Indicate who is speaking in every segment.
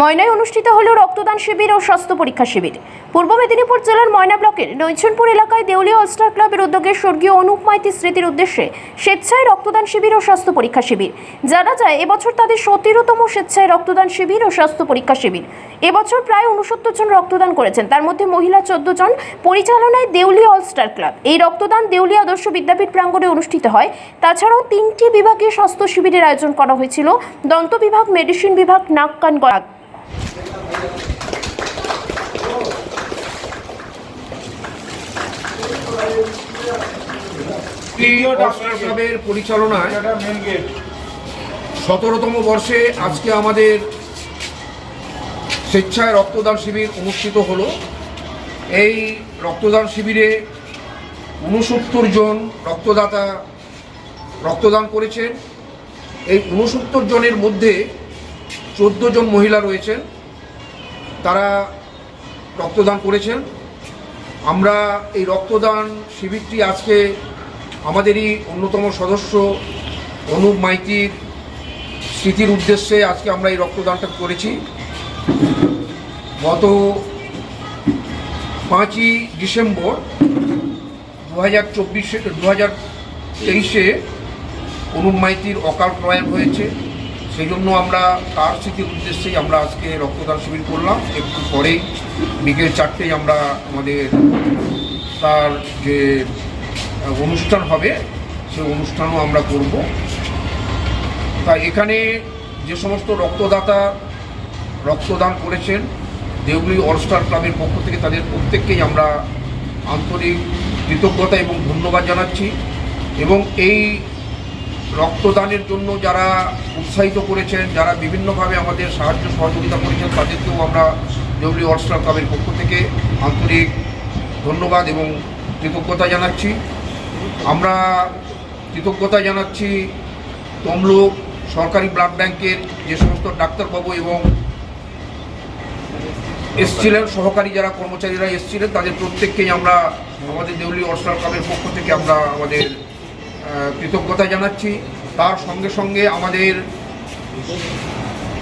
Speaker 1: ময়নায় অনুষ্ঠিত হল রক্তদান শিবির ও স্বাস্থ্য পরীক্ষা শিবির। পূর্ব মেদিনীপুর জেলার ময়না ব্লকের নৈচনপুর এলাকায় দেউলিয়া অলস্টার ক্লাবের উদ্যোগে স্বর্গীয় অনুপ মাইতি স্মৃতির উদ্দেশ্যে স্বেচ্ছায় রক্তদান শিবির ও স্বাস্থ্য পরীক্ষা শিবির। জানা যায়, এবছর তাদের সতেরোতম স্বেচ্ছায় রক্তদান শিবির ও স্বাস্থ্য পরীক্ষা শিবির। এবছর প্রায় উনসত্তর জন রক্তদান করেছেন। তার মধ্যে মহিলা চোদ্দ জন পরিচালনায় দেউলিয়া অলস্টার ক্লাব। এই রক্তদান দেউলিয়া আদর্শ বিদ্যাপীঠ প্রাঙ্গণে অনুষ্ঠিত হয়। তাছাড়াও তিনটি বিভাগে স্বাস্থ্য শিবিরের আয়োজন করা হয়েছিল। দন্ত বিভাগ, মেডিসিন বিভাগ, নাক কান গলা
Speaker 2: প্রিয় ডাক্তার ক্লাবের পরিচালনায় সতেরোতম বর্ষে আজকে আমাদের স্বেচ্ছায় রক্তদান শিবির অনুষ্ঠিত হলো। এই রক্তদান শিবিরে উনসত্তর জন রক্তদাতা রক্তদান করেছেন। এই উনসত্তর জনের মধ্যে চোদ্দ জন মহিলা রয়েছেন। তারা রক্তদান করেছেন। আমরা এই রক্তদান শিবিরটি আজকে আমাদেরই অন্যতম সদস্য অনুপ মাইতির স্মৃতির উদ্দেশ্যে আজকে আমরা এই রক্তদানটা করেছি। গত পাঁচই ডিসেম্বর দু হাজার চব্বিশে দু হাজার তেইশে অনুপ মাইতির অকাল প্রয়াণ হয়েছে। সেই জন্য আমরা তার স্মৃতির উদ্দেশ্যেই আমরা আজকে রক্তদান শিবির করলাম। একটু পরেই বিকেল চারটেই আমরা আমাদের তার যে অনুষ্ঠান হবে সেই অনুষ্ঠানও আমরা করব। তা এখানে যে সমস্ত রক্তদাতা রক্তদান করেছেন, দেউলি অলস্টার ক্লাবের পক্ষ থেকে তাদের প্রত্যেককেই আমরা আন্তরিক কৃতজ্ঞতা এবং ধন্যবাদ জানাচ্ছি। এবং এই রক্তদানের জন্য যারা উৎসাহিত করেছেন, যারা বিভিন্নভাবে আমাদের সাহায্য সহযোগিতা করেছেন, তাদেরকেও আমরা দেউলি অলস্টার ক্লাবের পক্ষ থেকে আন্তরিক ধন্যবাদ এবং কৃতজ্ঞতা জানাচ্ছি। আমরা কৃতজ্ঞতা জানাচ্ছি তমলুক সরকারি ব্লাড ব্যাংকের যে সমস্ত ডাক্তারবাবু এবং এসছিলেন, সহকারী যারা কর্মচারীরা এসছিলেন, তাদের প্রত্যেককেই আমরা আমাদের দেউলি অর্সার ক্লাবের পক্ষ থেকে আমরা আমাদের কৃতজ্ঞতা জানাচ্ছি। তার সঙ্গে সঙ্গে আমাদের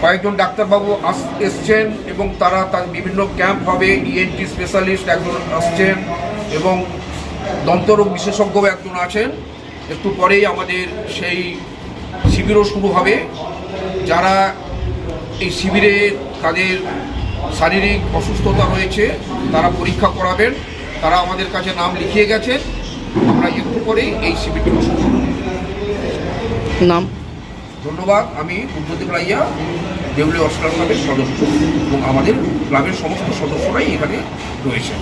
Speaker 2: কয়েকজন ডাক্তারবাবু আস এসছেন এবং তারা তার বিভিন্ন ক্যাম্প হবে ইএনটি স্পেশালিস্ট একজন আসছেন এবং দন্তরোগ বিশেষজ্ঞ একজন আছেন। একটু পরেই আমাদের সেই শিবিরও শুরু হবে। যারা এই শিবিরে তাদের শারীরিক অসুস্থতা রয়েছে, তারা পরীক্ষা করাবেন। তারা আমাদের কাছে নাম লিখিয়ে গেছেন। আমরা একটু করে এই শিবিরটি শুরু
Speaker 3: নাম?
Speaker 2: ধন্যবাদ আমি বুদ্ধদেব রাইয়া দেউলি অস্কার ক্লাবের সদস্য। এবং আমাদের ক্লাবের সমস্ত সদস্যরাই এখানে রয়েছেন।